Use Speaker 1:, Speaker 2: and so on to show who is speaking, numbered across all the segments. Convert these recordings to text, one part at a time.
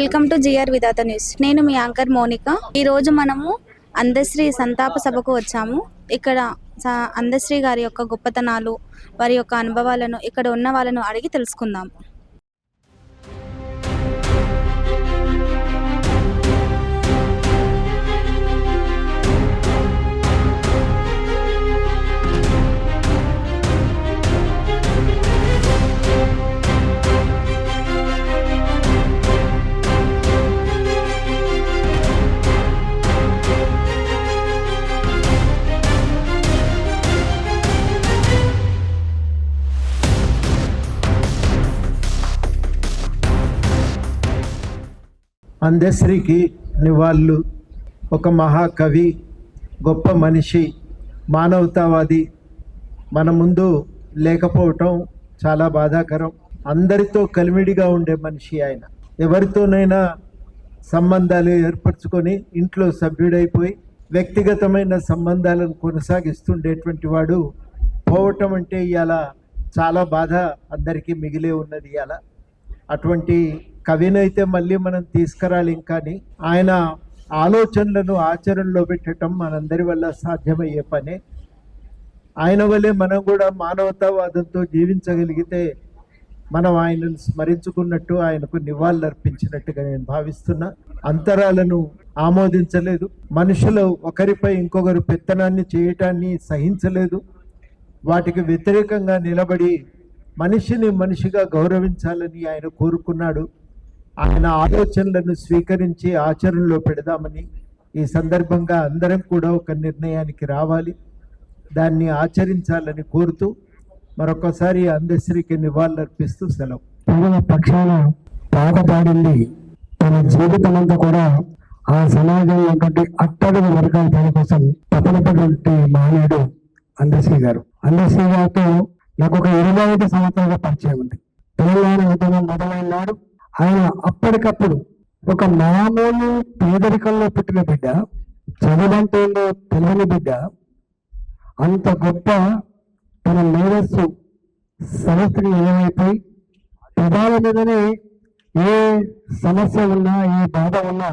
Speaker 1: Welcome to G R న్యూస్. News మీ anchor Monica. ఈ రోజు మనము అందశ్రీ సంతాప సభకు వచ్చాము. ఇక్కడ అందశ్రీ గారి యొక్క గొప్పతనాలు వారి యొక్క అనుభవాలను ఇక్కడ ఉన్న వాళ్ళను అడిగి తెలుసుకుందాం.
Speaker 2: అందశ్రీకి నివాళులు. ఒక మహాకవి గొప్ప మనిషి మానవతావాది. మన ముందు లేకపోవటం చాలా బాధాకరం. అందరితో కలిమిడిగా ఉండే మనిషి ఆయన. ఎవరితోనైనా సంబంధాలు ఏర్పరచుకొని ఇంట్లో సభ్యుడైపోయి వ్యక్తిగతమైన సంబంధాలను కొనసాగిస్తుండేటువంటి వాడు పోవటం అంటే ఇవాళ చాలా బాధ అందరికీ మిగిలే ఉన్నది ఇవాళ అటువంటి కవినైతే మళ్ళీ మనం తీసుకురాలి కానీ ఆయన ఆలోచనలను ఆచరణలో పెట్టడం మనందరి వల్ల సాధ్యమయ్యే పనే. ఆయన వల్లే మనం కూడా మానవతావాదంతో జీవించగలిగితే మనం ఆయనను స్మరించుకున్నట్టు ఆయనకు నివాళులు అర్పించినట్టుగా నేను భావిస్తున్నా. అంతరాలను ఆమోదించలేదు. మనుషులు ఒకరిపై ఇంకొకరు పెత్తనాన్ని చేయటాన్ని సహించలేదు. వాటికి వ్యతిరేకంగా నిలబడి మనిషిని మనిషిగా గౌరవించాలని ఆయన కోరుకున్నాడు. ఆయన ఆలోచనలను స్వీకరించి ఆచరణలో పెడదామని ఈ సందర్భంగా అందరం కూడా ఒక నిర్ణయానికి రావాలి. దాన్ని ఆచరించాలని కోరుతూ మరొకసారి అందశ్రీకి నివాళులర్పిస్తూ సెలవు.
Speaker 3: పూల పక్షాన పాట పాడింది తన జీవితమంతా కూడా ఆ సమాజంలో ఉన్నటువంటి అట్టడుగు వర్గాల ప్రజల కోసం తపనపడినటువంటి మహనీయుడు అందశ్రీ గారు. అందశ్రీ గారితో నాకు ఒక ఇరవై ఐదు సంవత్సరాల పరిచయం ఉంది. తెలంగాణ ఉద్యమం మొదలైన నాడు ఆయన అప్పటికప్పుడు ఒక మామూలు పేదరికంలో పుట్టిన బిడ్డ చదువంతో తెలియని బిడ్డ అంత గొప్ప తన మేధస్సు సమస్యకి ఏమైపోయి పెదాల మీదనే ఏ సమస్య ఉన్నా ఏ బాధ ఉన్నా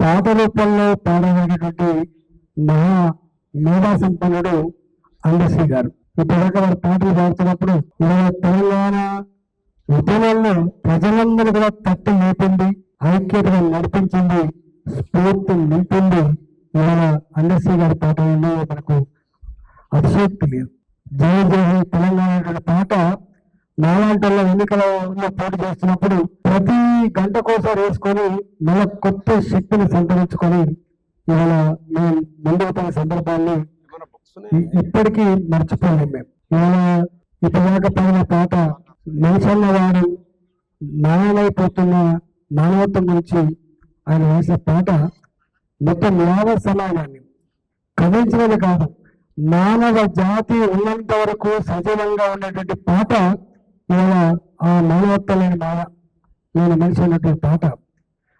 Speaker 3: పాత రూపంలో పాడగలిగినటువంటి మహా మేధా సంపన్నుడు అండశ్రీ గారు. ఇప్పటిదాకా వారు పాటలు పాడుతున్నప్పుడు ఇవాళ తెలంగాణ ఉద్యమంలో ప్రజలందరూ కూడా తట్టి లేపింది ఐక్యతగా నడిపించింది స్ఫూర్తి నింపింది ఇవాళ అందశ్రీ గారి పాట విని మనకు అతిశయోక్తి లేదు. జయ జయ తెలంగాణ పాట నాలాంటల్లో ఎన్నికలలో పోటీ చేస్తున్నప్పుడు ప్రతి గంట కోసం వేసుకొని మన కొత్త శక్తిని సంతరించుకొని ఇవాళ మేము ముందుకు సందర్భాన్ని ఇప్పటికీ మర్చిపోలేము మేము. ఇవాళ ఇప్పటిదాకా పాట మనిషన్న వాడు మాయమైపోతున్న మానవత్వం గురించి ఆయన వేసే పాట మొత్తం యావత్ సమాజాన్ని కదిలించినది కాదు. మానవ జాతి ఉన్నంత వరకు సజీవంగా ఉన్నటువంటి పాట ఇలా ఆ మానవత్వం లేని మాన లేని మనిషి ఉన్నటువంటి పాట.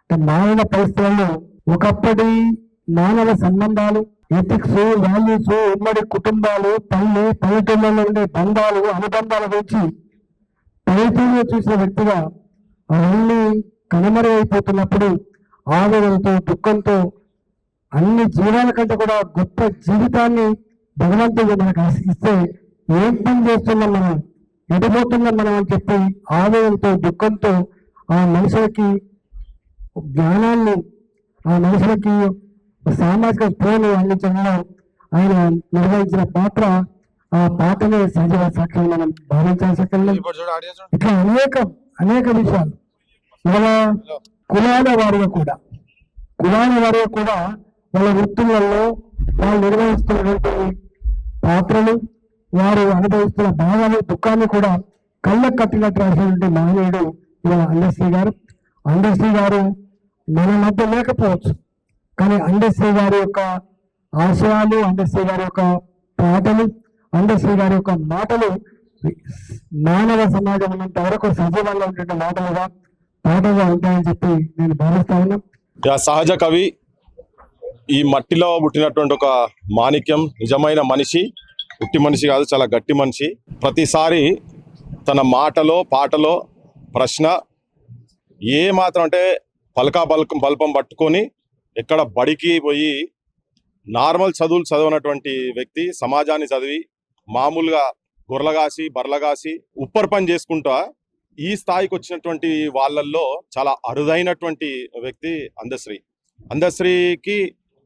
Speaker 3: అంటే మానవ పరిస్థితుల్లో ఒకప్పటి మానవ సంబంధాలు ఎథిక్స్ వాల్యూస్ ఉమ్మడి కుటుంబాలు తల్లి పల్లెటూళ్ళలో ఉండే బంధాలు అనుబంధాల గురించి పల్లెటూరులో చూసిన వ్యక్తిగా అవన్నీ కనుమరుగైపోతున్నప్పుడు ఆవేదనతో దుఃఖంతో అన్ని జీవాల కంటే కూడా గొప్ప జీవితాన్ని భగవంతుడు మనకు ఇస్తే ఏం పని చేస్తున్నాం మనం? ఎడిపోతున్నాం మనం అని చెప్పి ఆవేదనతో దుఃఖంతో ఆ మనుషులకి జ్ఞానాన్ని ఆ మనుషులకి సామాజిక స్పృహను అందించడంలో ఆయన నిర్వహించిన పాత్ర ఆ పాటనే సజీవ సాక్ష్యం మనం భావించాల్సి ఇట్లా అనేక అనేక విషయాలు. ఇవాళ కులాల వారిగా కూడా కులాల వారిగా కూడా వాళ్ళ వృత్తులలో వాళ్ళు నిర్వహిస్తున్నటువంటి పాత్రలు వారు అనుభవిస్తున్న భావాలు దుఃఖాన్ని కూడా కళ్ళకు కట్టినట్టు రాసినటువంటి మహనీయుడు ఇవాళ అందశ్రీ గారు. అందశ్రీ గారు మన మధ్య లేకపోవచ్చు కానీ అందశ్రీ గారి యొక్క ఆశయాలు అందశ్రీ గారి యొక్క పాటలు అందశ్రీ గారి యొక్క మాటలు మానవ సమాజం ఉన్నంత వరకు సజీవంగా ఉండే మాటలుగా పాటగా ఉంటాయని చెప్పి నేను భావిస్తా ఉన్నా.
Speaker 4: సహజ కవి ఈ మట్టిలో పుట్టినటువంటి ఒక మాణిక్యం నిజమైన మనిషి పుట్టి మనిషి కాదు చాలా గట్టి మనిషి. ప్రతిసారి తన మాటలో పాటలో ప్రశ్న ఏ మాత్రం అంటే పలకా బల్కం బల్పం పట్టుకొని ఎక్కడ బడికి పోయి నార్మల్ చదువులు చదవనటువంటి వ్యక్తి సమాజాన్ని చదివి మామూలుగా గొర్రెలగాసి బర్లగాసి ఉప్పర్ పని చేసుకుంటా ఈ స్థాయికి వచ్చినటువంటి వాళ్ళల్లో చాలా అరుదైనటువంటి వ్యక్తి అందశ్రీ. అందశ్రీకి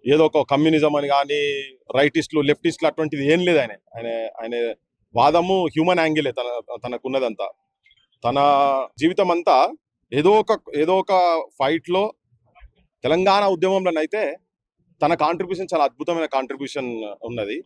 Speaker 4: ఏదో ఒక కమ్యూనిజం అని కానీ రైటిస్టులు లెఫ్టిస్టులు అటువంటిది ఏం లేదు ఆయన. ఆయన ఆయన వాదము హ్యూమన్ యాంగిలే తన తనకున్నదంతా. తన జీవితం అంతా ఏదో ఒక ఏదో ఒక ఫైట్లో తెలంగాణ ఉద్యమంలోనైతే తన కాంట్రిబ్యూషన్ చాలా అద్భుతమైన కాంట్రిబ్యూషన్ ఉన్నది.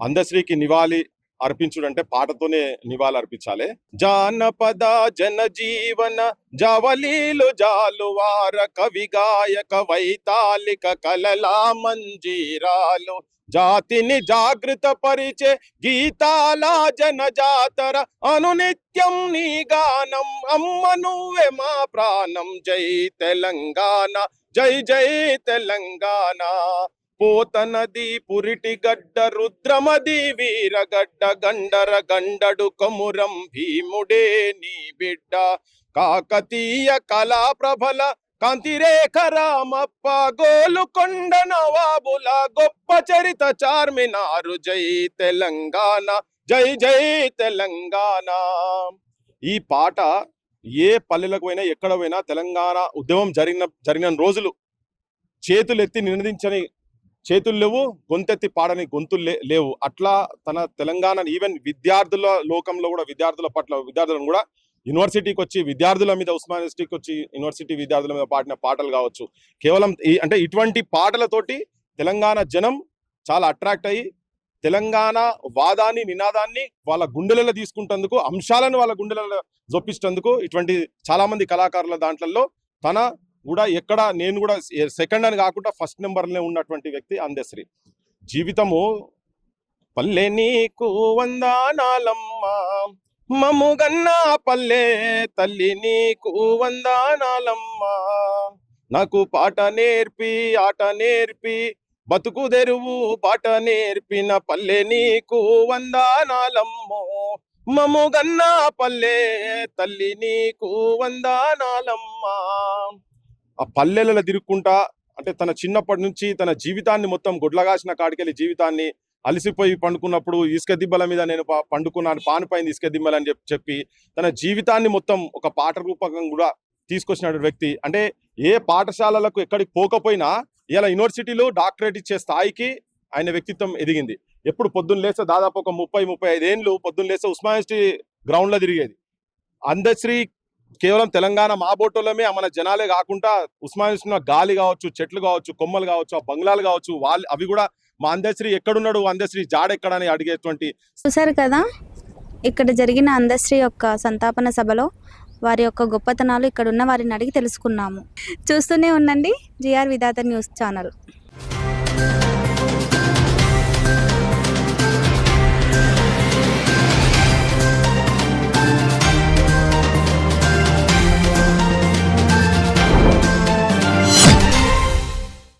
Speaker 4: అందశ్రీకి నివాళి అర్పించుడంటే పాటతోనే నివాళి అర్పించాలి. జానపద జన జీవన జవలీలు జాలువార కవి గాయక వైతాళిక కలలా మంజీరాలు. జాతిని జాగృత పరిచే గీతాల జనజాతర అనునిత్యం నీ గానం అమ్మ నువ్వే మా ప్రాణం. జై తెలంగాణ జై జై తెలంగాణ. పోతనది పురిటి గడ్డ రుద్రమది వీరగడ్డ గండర గండడు కొమురం భీముడే నీ బిడ్డ. కాకతీయ కళా ప్రభల కాంతిరేఖ రామప్ప గోలుకొండ నవాబుల గొప్ప చరిత చార్మినారు. జై తెలంగాణ జై జై తెలంగాణ. ఈ పాట ఏ పల్లెలకు పోయినా ఎక్కడ పోయినా తెలంగాణ ఉద్యమం జరిగిన జరిగిన రోజులు. చేతులు ఎత్తి నినదించని చేతులు లేవు గొంతెత్తి పాడని గొంతులు లే- లేవు. అట్లా తన తెలంగాణ ఈవెన్ విద్యార్థుల లోకంలో కూడా విద్యార్థుల పట్ల విద్యార్థులను కూడా యూనివర్సిటీకి వచ్చి విద్యార్థుల మీద ఉస్మాన్ యూనివర్సిటీకి వచ్చి యూనివర్సిటీ విద్యార్థుల మీద పాడిన పాటలు కావచ్చు. కేవలం అంటే ఇటువంటి పాటలతోటి తెలంగాణ జనం చాలా అట్రాక్ట్ అయ్యి తెలంగాణ వాదాన్ని నినాదాన్ని వాళ్ళ గుండెలలో తీసుకుంటందుకు అంశాలను వాళ్ళ గుండెలలో జొప్పించేందుకు ఇటువంటి చాలామంది కళాకారుల దాంట్లలో తన కూడా ఎక్కడ నేను కూడా సెకండ్ అని కాకుండా ఫస్ట్ నెంబర్లో ఉన్నటువంటి వ్యక్తి అందశ్రీ. జీవితము పల్లె నీకు వందానాలమ్మా మమ్ముగన్నా పల్లె తల్లి నీకు వందానాలమ్మా. నాకు పాట నేర్పి ఆట నేర్పి బతుకు తెరువు పాట నేర్పిన పల్లె నీకు వందానాలమ్మో. మమ్ముగన్నా పల్లె తల్లి నీకు వందానాలమ్మా. ఆ పల్లెలలో తిరుక్కుంటా అంటే తన చిన్నప్పటి నుంచి తన జీవితాన్ని మొత్తం గుడ్లగాసిన కాడికెళ్ళి జీవితాన్ని అలసిపోయి పండుకున్నప్పుడు ఇసుక దిబ్బల మీద నేను పండుకున్నాను పానుపైన ఇసుక దిమ్మలని చెప్పి చెప్పి తన జీవితాన్ని మొత్తం ఒక పాట రూపకం కూడా తీసుకొచ్చినటువంటి వ్యక్తి. అంటే ఏ పాఠశాలలకు ఎక్కడికి పోకపోయినా ఇలా యూనివర్సిటీలో డాక్టరేట్ ఇచ్చే స్థాయికి ఆయన వ్యక్తిత్వం ఎదిగింది. ఎప్పుడు పొద్దున్న లేస్తే దాదాపు ఒక ముప్పై ముప్పై ఐదు ఏళ్ళు పొద్దున్న లేస్తే ఉస్మాన్ గ్రౌండ్లో తిరిగేది. అందశ్రీ కేవలం తెలంగాణ మా బోటోలమే మన జనాలే కాకుండా ఉస్మాన్ గాలి కావచ్చు చెట్లు కావచ్చు కొమ్మలు కావచ్చు ఆ బంగ్లాలు కావచ్చు వాళ్ళు అవి కూడా మా అందశ్రీ ఎక్కడున్నాడు అందశ్రీ జాడెక్కడని అడిగేటువంటి
Speaker 1: చూసారు కదా? ఇక్కడ జరిగిన అందశ్రీ యొక్క సంతాపన సభలో వారి యొక్క గొప్పతనాలు ఇక్కడ ఉన్న వారిని అడిగి తెలుసుకున్నాము. చూస్తూనే ఉండండి జిఆర్ విధాత న్యూస్ ఛానల్.